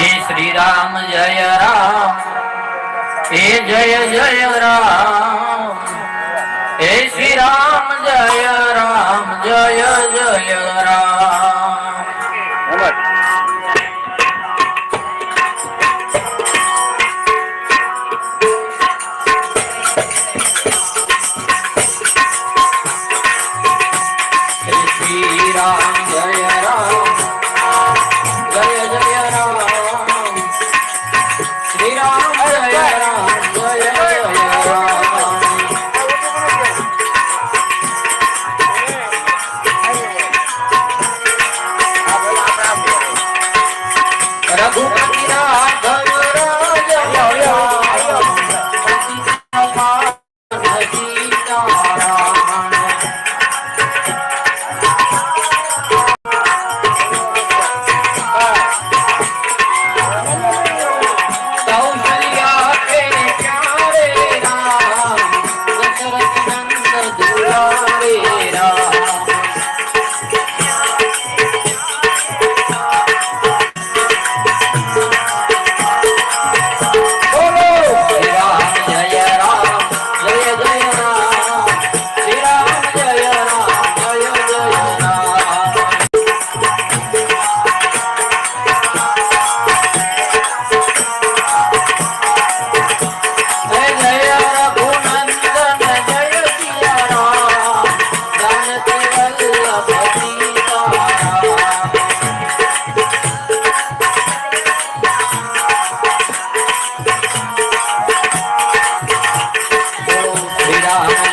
હે શ્રી રામ જય રામ. હે જય જય રામ. out. Uh,